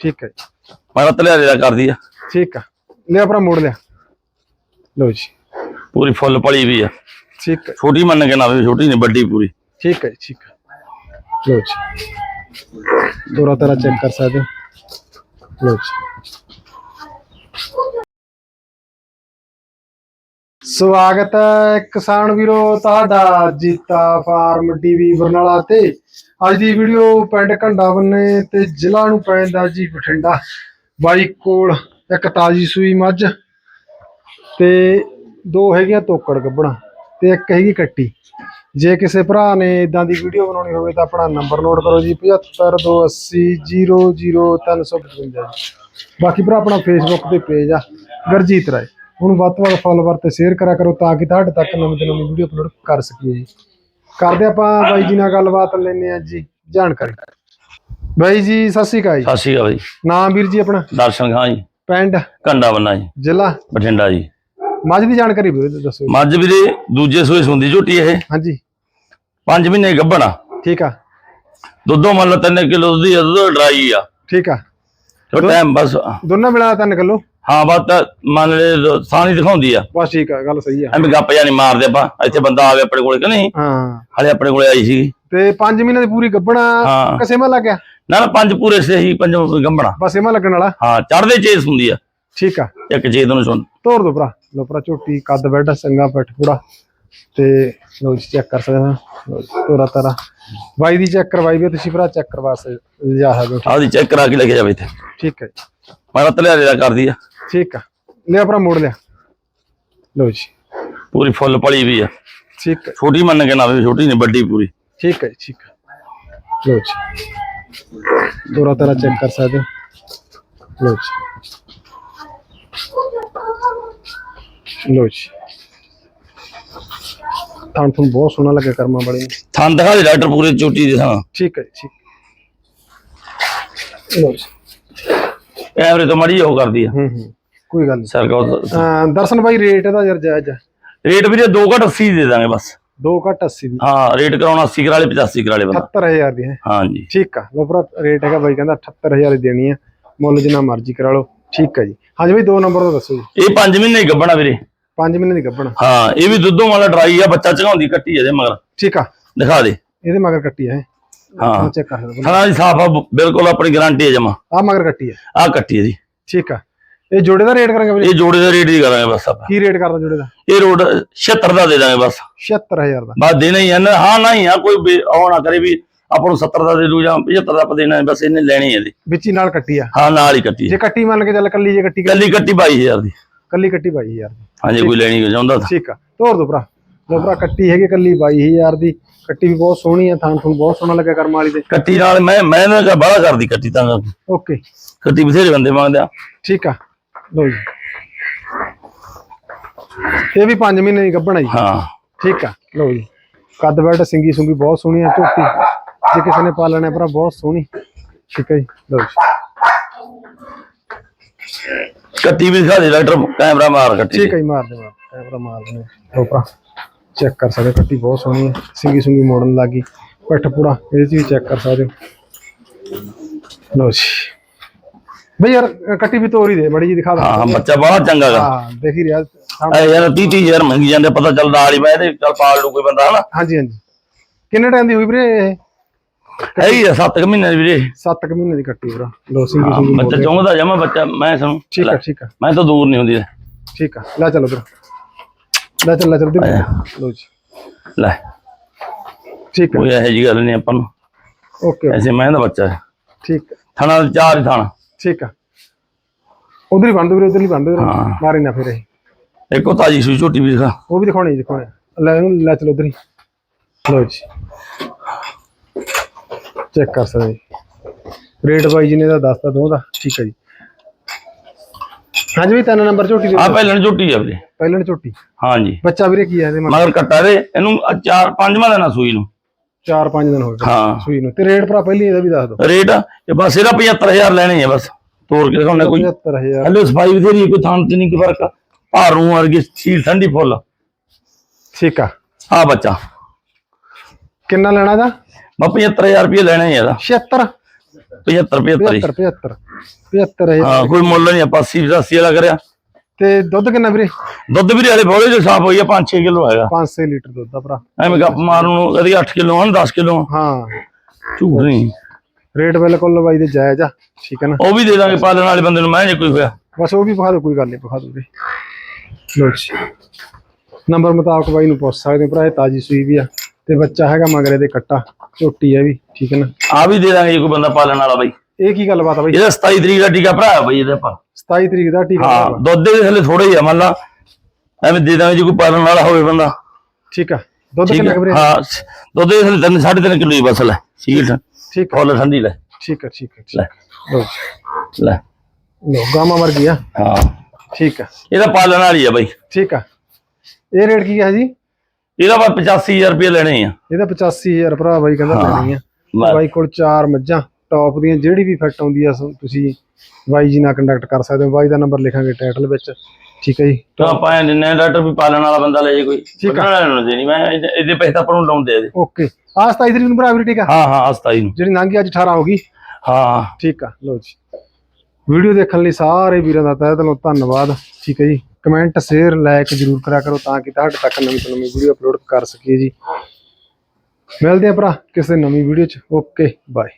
ਠੀਕ ਹੈ ਜੀ, ਮੈਂ ਤਲਿਆਰੇ ਦਾ ਕਰਦੀ ਆ। ਠੀਕ ਆ। ਲੈ ਆਪਣਾ ਮੋੜ ਲਿਆ। ਲਓ ਜੀ। ਪੂਰੀ ਫੁੱਲ ਪਲੀ ਵੀ ਆ। ਠੀਕ ਹੈ। ਛੋਟੀ ਮੰਨ ਕੇ ਨਾ ਵੀ ਛੋਟੀ ਨਹੀਂ ਵੱਡੀ ਪੂਰੀ। ਠੀਕ ਹੈ ਜੀ, ਠੀਕ ਹੈ। ਲਓ ਜੀ। ਦੋਰਾ ਤਰਾ ਚੈੱਕ ਕਰ ਸਕਦੇ ਹੋ। ਲਓ ਜੀ। ਸਵਾਗਤ ਹੈ ਕਿਸਾਨ ਵੀਰੋ ਤੁਹਾਡਾ ਜੀਤਾ ਫਾਰਮ ਟੀਵੀ ਬਰਨਾਲਾ ਤੇ। ਅੱਜ ਦੀ ਵੀਡੀਓ ਪਿੰਡ ਘੰਡਾ ਬੰਨੇ ਤੇ ਜ਼ਿਲ੍ਹਾ ਨੂੰ ਪੈਂਦਾ ਜੀ ਬਠਿੰਡਾ। ਬਾਈ ਕੋਲ ਇੱਕ ਤਾਜੀ ਸੂਈ ਮੱਝ ਤੇ ਦੋ ਹੈਗੀਆਂ ਤੋਕੜ ਗੱਬਣਾ ਤੇ ਇੱਕ ਹੈਗੀ ਕੱਟੀ। ਜੇ ਕਿਸੇ ਭਰਾ ਨੇ ਇਦਾਂ ਦੀ ਵੀਡੀਓ ਬਣਾਉਣੀ ਹੋਵੇ ਤਾਂ ਆਪਣਾ ਨੰਬਰ ਨੋਟ ਕਰੋ ਜੀ 7528000355 ਬਾਕੀ ਭਰਾ ਆਪਣਾ ਫੇਸਬੁੱਕ ਤੇ ਪੇਜ ਆ, ਗਰਜੀਤ ਰਾਏ। ਉਹਨੂੰ ਵੱਧ ਤੋਂ ਵੱਧ ਫੋਲੋਵਰ ਤੇ ਸ਼ੇਅਰ ਕਰਿਆ ਕਰੋ ਤਾਂ ਕਿ ਤੁਹਾਡੇ ਤੱਕ ਨਵੀਂ ਤੋਂ ਨਵੀਂ ਵੀਡੀਓ ਅਪਲੋਡ ਕਰ ਸਕੀਏ ਜੀ। ਕਰਦੇ ਆਪਾਂ ਬਾਈ ਜੀ ਨਾਲ ਗੱਲਬਾਤ ਲੈਣੇ ਆ ਜੀ ਜਾਣਕਾਰੀ। ਬਾਈ ਜੀ ਸਤਿ ਸ਼੍ਰੀ ਅਕਾਲ ਜੀ। ਸਤਿ ਸ਼੍ਰੀ ਅਕਾਲ ਜੀ। ਨਾਮ ਵੀਰ ਜੀ ਆਪਣਾ? ਦਰਸ਼ਨ ਖਾਂ ਜੀ। ਪਿੰਡ? ਕੰਡਾ ਬੰਨਾ ਜੀ। ਜ਼ਿਲ੍ਹਾ? ਬਠਿੰਡਾ ਜੀ। ਮੱਝ ਦੀ ਜਾਣਕਾਰੀ ਵੀਰੇ ਦੱਸੋ ਮੱਝ ਵੀਰੇ ਦੂਜੇ ਸੂਏ ਸੁੰਦੀ ਝੋਟੀ ਇਹ। ਹਾਂਜੀ। 5 ਮਹੀਨੇ ਗੱਭਣਾ ਠੀਕ ਆ। ਦੁੱਧੋਂ ਮੰਨ ਲਓ 3 ਕਿਲੋ ਦੀ ਦੁੱਧ ਡਰਾਈ ਆ। ਠੀਕ ਆ। ਟਾਈਮ ਬਸ ਦੋਨਾਂ ਮਿਲਾ ਤਿੰਨ ਕਿਲੋ? ਹਾਂ ਬਾਤ ਮੰਨ ਲੈ ਸਾਨੀ ਦਿਖਾਉਂਦੀ ਆ। ਬਸ ਠੀਕ ਆ ਗੱਲ ਸਹੀ ਆ। ਐਵੇਂ ਗੱਪ ਜਾਂ ਨਹੀਂ ਮਾਰਦੇ ਆਪਾਂ। ਇੱਥੇ ਬੰਦਾ ਆਵੇ ਆਪਣੇ ਕੋਲੇ ਕਿ ਨਹੀਂ? ਹਾਂ। ਹਲੇ ਆਪਣੇ ਕੋਲੇ ਆਈ ਸੀ ਤੇ 5 ਮਹੀਨੇ ਦੀ ਪੂਰੀ ਗੱਬਣਾ ਹਾਂ। ਕਸੇ ਮਾ ਲੱਗਿਆ ਨਾ ਨਾ ਪੰਜ ਪੂਰੇ ਸਹੀ ਪੰਜ ਗੰਭਣਾ। ਬਸ ਇਹ ਲੱਗਣ ਵਾਲਾ? ਹਾਂ ਚੜਦੇ ਚੇਸ ਹੁੰਦੀ ਆ। ਠੀਕ ਆ। ਇੱਕ ਚੇਤ ਨੂੰ ਸੁਣ। ਤੋੜ ਦੋ ਭਰਾ। ਲੋ ਭਰਾ ਝੋਟੀ ਕੱਦ ਬੈੱਡ ਸੰਗਾ ਪੱਟ ਪੂੜਾ ਤੇ ਲੋ ਜੀ ਚੈੱਕ ਕਰ ਸਕਦੇ ਹਾਂ। ਜੀ, ਤੋਰਾ ਤਾਰਾ। ਬਾਈ ਦੀ ਚੈੱਕ ਕਰਵਾਈ ਵੀ ਤੁਸੀਂ ਭਰਾ ਚੈੱਕ ਕਰਵਾ ਸਕਦੇ ਲਿਜਾ ਸਕਦੇ ਹੋ। ਆਦੀ ਚੈੱਕ ਕਰਾ ਕੇ ਲੈ ਕੇ ਜਾਵੇ ਇੱਥੇ। ਠੀਕ ਹੈ ਜੀ, ਮੈਂ ਤਲਿਆਰੇ ਦਾ ਕਰਦੀ ਆ। ਠੀਕ ਆ। ਲੈ ਭਰਾ ਮੋੜ ਲਿਆ। ਲੋ ਜੀ। ਪੂਰੀ ਫੁੱਲ ਪਲੀ ਵੀ ਆ। ਠੀਕ ਹੈ ਛੋਟੀ ਮੰਨ ਕੇ ਨਾ ਵੀ ਛੋਟੀ ਨਹੀਂ ਵੱਡੀ ਪੂਰੀ। ਠੀਕ ਹੈ ਠੀਕ ਹੈ ਲੋ ਜੀ। ਤੋਰਾ ਤਾਰਾ ਚੈੱਕ ਕਰ ਸਕਦੇ ਹੋ। ਲੋ ਜੀ। ਲੋ ਜੀ। ਤਾਂ ਤੁਹਾਨੂੰ ਬਹੁਤ ਸੋਹਣਾ ਲੱਗਾ ਕਰਮਾ ਬੜੀ। ਥਾਂ ਦਿਖਾ ਦੇ ਡਾਕਟਰ ਪੂਰੇ ਚੋਟੀ ਦੇ ਥਾਂ। ਠੀਕ ਹੈ ਠੀਕ ਲੋ ਜੀ। ਕੈਮਰੇ ਤੋਂ ਮੜੀ ਉਹ ਕਰਦੀ ਆ। ਹੂੰ ਹੂੰ। ਕੋਈ ਗੱਲ ਨਹੀਂ ਸਰਕਾਰ ਅਹ ਦਰਸ਼ਨ ਭਾਈ ਰੇਟ ਇਹਦਾ ਯਾਰ ਜਾਇਜ਼ ਹੈ ਰੇਟ ਵੀਰੇ 2 ਘਟ 80 ਦੇ ਦਾਂਗੇ ਬਸ। 2 ਘੱਟ 80 ਦੀ। ਹਾਂ ਰੇਟ ਕਰਾਉਣਾ 80 ਕਰਾ ਲੇ 85 ਕਰਾ ਲੇ ਬੰਦਾ। 78000 ਦੀ ਹੈ। ਹਾਂਜੀ। ਠੀਕ ਆ। ਲੋ ਭਰਾ ਰੇਟ ਹੈਗਾ ਬਾਈ ਕਹਿੰਦਾ 78000 ਦੀ ਦੇਣੀ ਹੈ ਮੁੱਲ ਜਿੰਨਾ ਮਰਜ਼ੀ ਕਰਾ ਲਓ। ਠੀਕ ਹੈ ਜੀ। ਹਾਂਜੀ ਬਾਈ ਦੋ ਨੰਬਰ ਦਾ ਦੱਸੋ ਜੀ। ਇਹ 5 ਮਹੀਨੇ ਹੀ ਗੱਭਣਾ ਵੀਰੇ। 5 ਮਹੀਨੇ ਦੀ ਗੱਭਣ। ਹਾਂ ਇਹ ਵੀ ਦੁੱਧੋਂ ਵਾਲਾ ਡਰਾਈ ਆ ਬੱਚਾ ਚਗਾਉਂਦੀ ਕੱਟੀ ਇਹਦੇ ਮਗਰ। ਠੀਕ ਆ। ਦਿਖਾ ਦੇ। ਇਹਦੇ ਮਗਰ ਕੱਟੀ ਹੈ। ਹਾਂ ਚੈੱਕ ਕਰ ਲਓ। ਦੀ ਸਾਫ਼ ਆ ਬਿਲਕੁਲ ਆਪਣੀ ਗਾਰੰਟੀ ਹੈ ਜਮਾ। ਆ ਮਗਰ ਕੱਟੀ ਹੈ ਆ ਕੱਟੀ ਇਹਦੀ ਠੀਕ ਆ। ਇਹ ਜੋੜੇ ਦਾ ਰੇਟ ਕਰਾਂਗੇ ਵੀਰੇ ਇਹ ਜੋੜੇ ਦਾ ਰੇਟ ਹੀ ਕਰਾਂਗੇ ਬਸ ਆਪਾਂ। ਕੀ ਰੇਟ ਕਰਦਾ ਜੋੜੇ ਦਾ? ਇਹ ਰੋਡ 76 ਦਾ ਦੇ ਦਾਂਗੇ ਬਸ। 76000 ਦਾ। ਬਸ ਦੇਣਾ ਹੀ ਆ ਨਾ ਹਾਂ ਨਹੀਂ ਆ ਕੋਈ ਉਹ ਨਾ ਕਰੇ ਵੀ ਆਪਾਂ ਨੂੰ 70 ਦਾ ਦੇ ਦੂ ਜਾਂ 75 ਦਾ ਆਪਾਂ ਦੇਣਾ ਬਸ ਇਹਨੇ ਲੈਣੀ ਹੈ ਇਹਦੀ। ਵਿੱਚ ਹੀ ਨਾਲ ਕੱਟੀ ਆ। ਹਾਂ ਨਾਲ ਹੀ ਕੱਟੀ ਜੇ ਕੱਟੀ ਮੰਨ ਕੇ ਚੱਲ ਕੱਲੀ ਜੇ ਕੱਟੀ ਕੱਲੀ ਕੱਟੀ 22000 ਦੀ। ਕੱਲੀ ਕੱਟੀ 22000 ਦੀ। ਹਾਂਜੀ ਕੋਈ ਲੈਣੀ ਚਾਹੁੰਦਾ ਤਾਂ। ਠੀਕ ਆ। ਤੋਰ ਦੋ ਭਰਾ। ਲੋ ਭਰਾ ਕੱਟੀ ਹੈਗੀ ਕੱਲੀ 22000 ਦੀ। ਕੱਟੀ ਵੀ ਬਹੁਤ ਸੋਹਣੀ ਆ ਥਾਂ ਤੁਹਾਨੂੰ ਬਹੁਤ ਸੋਹਣਾ ਲੱਗਾ ਕਰਮ ਵਾਲੀ ਦੇ ਕੱਟੀ ਨਾਲ ਮੈਂ ਮੈਂ ਨਾ ਬਾਹਲਾ ਕਰਦੀ ਕੱਟੀ ਤਾਂ। ਓਕੇ। ਕੱਟੀ ਬਥੇਰੇ ਬੰਦੇ ਮੰਗਦੇ ਆ। ਠੀਕ ਆ। ਲੋ ਜੀ। ਇਹ ਵੀ 5 ਮਹੀਨੇ ਦੀ ਗੱਭਣ ਆ ਜੀ। ਹਾਂ। ਠੀਕ ਆ ਲੋ ਜੀ। ਕੱਦ ਬੈਠ ਸਿੰਗੀ ਸੁੰਗੀ ਬਹੁਤ ਸੋਹਣੀ ਆ ਝੋਟੀ ਜੇ ਕਿਸੇ ਨੇ ਪਾਲਣਾ ਭਰਾ ਬਹੁਤ ਸੋਹਣੀ। ਠੀਕ ਹੈ ਜੀ ਲੋ ਜੀ। ਕੱਟੀ ਵੀ ਦੇ ਡਾਕਟਰ ਕੈਮਰਾ ਮਾਰ ਕੱਟੀ ਠੀਕ ਹੈ ਜੀ ਮਾਰ ਦੇ ਮਾਰ ਕੈਮਰਾ ਮਾਰ ਦੇ। ਲੋ ਭਰਾ ਚੈੱਕ ਕਰ ਸਕਦੇ ਕੱਟੀ ਬਹੁਤ ਸੋਹਣੀ ਹੈ ਸਿੰਗੀ ਸੁੰਗੀ ਮੋੜਨ ਲੱਗੀ ਪਿੱਠ ਇਹਦੇ ਚ ਵੀ ਚੈੱਕ ਕਰ ਸਕਦੇ ਹੋ। ਲੋ ਜੀ। ਬਈ ਯਾਰ ਕੱਟੀ ਵੀ ਤੋਰੀ ਦੇ ਬੜੀ ਜੀ ਦਿਖਾ ਹਾਂ ਦੇ। ਹਾਂ ਬੱਚਾ ਬਹੁਤ ਚੰਗਾ ਗਾ। ਹਾਂ ਦੇਖ ਰਿਹਾ ਸਾਹਮਣੇ। ਐ ਯਾਰ 30 ਹਜ਼ਾਰ ਮੰਗੀ ਜਾਂਦੇ ਪਤਾ ਚੱਲਦਾ ਆਲੀ ਮੈਂ ਤੇ ਚੱਲ ਪਾਲ ਲੂ ਕੋਈ ਬੰਦਾ ਹਨਾ? ਹਾਂਜੀ ਹਾਂਜੀ। ਕਿੰਨੇ ਟਾਈਮ ਦੀ ਹੋਈ ਵੀਰੇ ਇਹ? ਹੈ ਹੀ 7 ਮਹੀਨੇ ਦੀ ਵੀਰੇ। 7 ਮਹੀਨੇ ਦੀ ਕੱਟੀ ਵੀਰਾ ਲੋ ਸਿੰਗੀ ਹਾਂ, ਮੋੜ ਬੱਚਾ ਦੇ। ਚਾਹੁੰਦਾ ਜਮਾ ਬੱਚਾ ਮੈਂ ਸੁਣ। ਠੀਕ ਆ ਠੀਕ ਆ। ਮੈਂ ਤਾਂ ਦੂਰ ਨਹੀਂ ਹੁੰਦੀ ਠੀਕ ਆ ਲੈ ਚਲੋ ਵੀਰ ਲੈ ਚੱਲ ਲੈ ਚੱਲ ਵੀਰ ਲੋ ਜੀ। ਲੈ। ਠੀਕ ਆ। ਕੋਈ ਇਹੋ ਜੀ ਗੱਲ ਨਹੀਂ ਆਪਾਂ ਨੂੰ। ਓਕੇ। ਐਸੇ ਮੈਂ ਦਾ ਬੱਚਾ। ਹੈ ਠੀਕ ਆ, ਥਾਣਾ ਦਾ ਚਾਰ ਹੀ ਥਾਣਾ। ਠੀਕ ਆ। ਉਧਰ ਹੀ ਬੰਦ ਵੀਰੇ ਉਧਰ ਹੀ ਬੰਦ ਵੀਰੇ। ਹਾਂ। ਮਾਰੇ ਨਾ ਫਿਰ ਇਹ। ਇੱਕੋ ਤਾਜੀ ਸੂਈ ਝੋਟੀ ਵੀ ਦਿਖਾ। ਉਹ ਵੀ ਦਿਖਾਉਣੇ ਦਿਖਾਉਣੇ। ਲੈ ਇਹਨੂੰ ਲੈ ਚਲੋ ਉਧਰ ਹੀ। ਲੋ ਜੀ। ਚੈੱਕ ਕਰ ਸਕਦੇ ਜੀ। ਰੇਟ ਬਾਈ ਜੀ ਨੇ ਦਾ ਦੱਸਤਾ ਦੋ ਦਾ ਠੀਕ ਹੈ ਜੀ। ਹਾਂਜੀ ਵੀ ਤਿੰਨ ਨੰਬਰ ਝੋਟੀ ਦੇ ਆ ਪਹਿਲਣ ਝੋਟੀ ਆ ਵੀਰੇ। ਪਹਿਲਣ ਝੋਟੀ। ਹਾਂਜੀ। ਬੱਚਾ ਵੀਰੇ ਕੀ ਹੈ ਇਹਦੇ ਮਗਰ? ਮਗਰ ਕੱਟਾ ਦੇ ਇਹਨੂੰ ਆਹ ਚਾਰ ਪੰਜਵਾਂ ਦੇਣਾ ਸੂਈ ਨੂੰ। 4-5 ਦਿਨ ਹੋ ਗਏ ਹਾਂ। ਸੂਈ ਨੂੰ। ਤੇ ਰੇਟ ਭਰਾ ਪਹਿਲੀ ਇਹਦਾ ਵੀ ਦੱਸ ਦਿਓ। ਰੇਟ ਇਹ ਬਸ ਇਹਦਾ 75000 ਲੈਣੇ ਆ ਬਸ। ਤੋੜ ਕੇ ਦਿਖਾਉਣਾ ਕੋਈ। 75000 ਹਲੇ ਸਫ਼ਾਈ ਬਥੇਰੀ ਹੈ, ਕੋਈ ਥਾਂ ਤੇ ਨਹੀਂ ਕੋਈ ਫ਼ਰਕ ਭਾਰੂ ਵਰਗੀ ਸੀਲ ਠੰਡੀ ਫੁੱਲ ਠੀਕ ਆ। ਆ ਬੱਚਾ। ਕਿੰਨਾ ਲੈਣਾ ਦਾ ਮੈਂ 75000 ਰੁਪਏ ਲੈਣੇ ਆ ਇਹਦਾ। 76 75 75 ਹੀ। 75 75 75 ਹਾਂ ਕੋਈ ਮੁੱਲ ਨਹੀਂ ਆਪਾਂ 80 80 ਵਾਲਾ ਕਰਿਆ। ਤੇ ਦੁੱਧ ਕਿੰਨਾ ਵੀਰੇ? ਦੁੱਧ ਵੀ ਹਲੇ ਬੋਲੇ ਜੋ ਸਾਫ਼ ਹੋਈ ਆ 5-6 ਕਿਲੋ ਹੈਗਾ। 5-6 ਲੀਟਰ ਦੁੱਧ ਦਾ ਭਰਾ। ਐਵੇਂ ਗੱਪ ਮਾਰਨ ਨੂੰ ਕਦੀ 8 ਕਿਲੋ ਹਨ 10 ਕਿਲੋ ਹਾਂ। ਝੂਠ ਨਹੀਂ। ਰੇਟ ਬਿਲਕੁਲ ਬਾਈ ਦੇ ਜਾਇਜ਼ ਆ ਠੀਕ ਹੈ ਨਾ? ਉਹ ਵੀ ਦੇ ਦਾਂਗੇ ਪਾਲਣ ਵਾਲੇ ਬੰਦੇ ਨੂੰ ਮੈਂ ਜੇ ਕੋਈ ਹੋਇਆ। ਬਸ ਉਹ ਵੀ ਪਾ ਦਿਓ ਕੋਈ ਗੱਲ ਨਹੀਂ ਪਾ ਦਿਓ ਵੀਰੇ। ਲੋ ਜੀ। ਨੰਬਰ ਮੁਤਾਬਕ ਬਾਈ ਨੂੰ ਪੁੱਛ ਸਕਦੇ ਹੋ ਭਰਾ ਇਹ ਤਾਜੀ ਸੂਈ ਵੀ ਆ ਤੇ ਬੱਚਾ ਹੈਗਾ ਮਗਰੇ ਦੇ ਕੱਟਾ ਝੋਟੀ ਹੈ ਵੀ ਠੀਕ ਹੈ ਨਾ? ਆ ਵੀ ਦੇ ਦਾਂਗੇ ਜੇ ਕੋਈ ਬੰਦਾ ਪਾਲਣ ਵਾਲਾ ਬਾਈ। ਇਹ ਕੀ ਗੱਲਬਾਤ ਆ ਬਾਈ? ਇਹਦਾ 27 ਤਰੀਕ ਦਾ ਟੀਕਾ ਭਰਾ ਬਾਈ ਇਹਦੇ ਆਪਾਂ। 27 ਤਰੀਕ ਦਾ ਟੀਕਾ ਹਾਂ। ਦੁੱਧ ਦੇ ਹਲੇ ਥੋੜੇ ਹੀ ਆ ਮੰਨ ਲਾ। ਐਵੇਂ ਦੇ ਦਾਂਗੇ ਜੇ ਕੋਈ ਪਾਲਣ ਵਾਲਾ ਹੋਵੇ ਬੰਦਾ। ਠੀਕ ਆ। ਦੁੱਧ ਠੀਕ ਕਿੰਨਾ ਹੈ ਕੁ ਵੀਰੇ ਹਾਂ ਦੁੱਧ ਦੇ ਹਲੇ 3.5 ਕਿਲੋ ਹੀ ਬਸ ਲੈ। ਸੀਟ ਠੀਕ ਆ। ਫੁੱਲ ਠੰਡੀ ਲੈ। ਠੀਕ ਆ ਠੀਕ ਆ ਠੀਕ ਲੈ। ਲੈ। ਲੋ ਗਾਮਾ ਵਰਗੀ ਆ। ਹਾਂ। ਠੀਕ ਆ। ਇਹਦਾ ਪਾਲਣ ਵਾਲੀ ਆ ਬਾਈ। ਠੀਕ ਆ। ਇਹ ਰੇਟ ਕੀ ਹੈ ਜੀ? ਇਹਦਾ ਬਾ 85000 ਰੁਪਏ ਲੈਣੇ ਆ। ਇਹਦਾ 85000 ਭਰਾ ਬਾਈ ਕਹਿੰਦਾ ਹਾਂ। ਲੈਣੀ ਆ। ਬਸ। ਬਾਈ ਕੋਲ ਚਾਰ ਮੱਝਾਂ। ਟੌਪ ਦੀਆਂ ਜਿਹੜੀ ਵੀ ਫਿੱਟ ਆਉਂਦੀ ਆ ਤੁਸੀਂ ਬਾਈ ਜੀ ਨਾਲ ਕੰਟੈਕਟ ਕਰ ਸਕਦੇ ਹੋ। ਬਾਈ ਦਾ ਨੰਬਰ ਲਿਖਾਂਗੇ ਟਾਈਟਲ ਵਿੱਚ। ਠੀਕ ਹੈ ਜੀ? ਤਾਂ ਆਪਾਂ ਇਹ ਦਿੰਨੇ ਡਾਕਟਰ ਵੀ ਪਾਲਣ ਵਾਲਾ ਬੰਦਾ ਲੈ ਜੇ ਕੋਈ। ਠੀਕ ਵਾਲੇ ਨੂੰ ਦੇਣੀ ਮੈਂ ਇਹਦੇ ਇਹਦੇ ਪੈਸੇ ਤਾਂ ਆਪਾਂ ਨੂੰ ਲਾਉਂਦੇ ਆ ਇਹਦੇ। ਓਕੇ। ਆ 27 ਤਰੀਕ ਨੂੰ ਭਰਾ ਵੀਰੇ ਠੀਕ ਆ? ਹਾਂ ਹਾਂ ਅਸਤਾਈ ਨੂੰ। ਜਿਹੜੀ ਲੰਘ ਅੱਜ 18 ਹੋ ਗਈ। ਹਾਂ। ਠੀਕ ਆ ਲੋ ਜੀ। ਵੀਡੀਓ ਦੇਖਣ ਲਈ ਸਾਰੇ ਵੀਰਾਂ ਦਾ ਤਹਿ ਦਿਲੋਂ ਧੰਨਵਾਦ। ਠੀਕ ਹੈ ਜੀ? ਕਮੈਂਟ ਸ਼ੇਅਰ ਲਾਈਕ ਜਰੂਰ ਕਰਿਆ ਕਰੋ ਤਾਂ ਕਿ ਤੁਹਾਡੇ ਤੱਕ ਨਵੀਂ ਤੋਂ ਨਵੀਂ ਵੀਡੀਓ ਅਪਲੋਡ ਕਰ ਸਕੀਏ ਜੀ। ਮਿਲਦੇ ਆ ਭਰਾ ਕਿਸੇ ਨਵੀਂ ਵੀਡੀਓ 'ਚ। Okay bye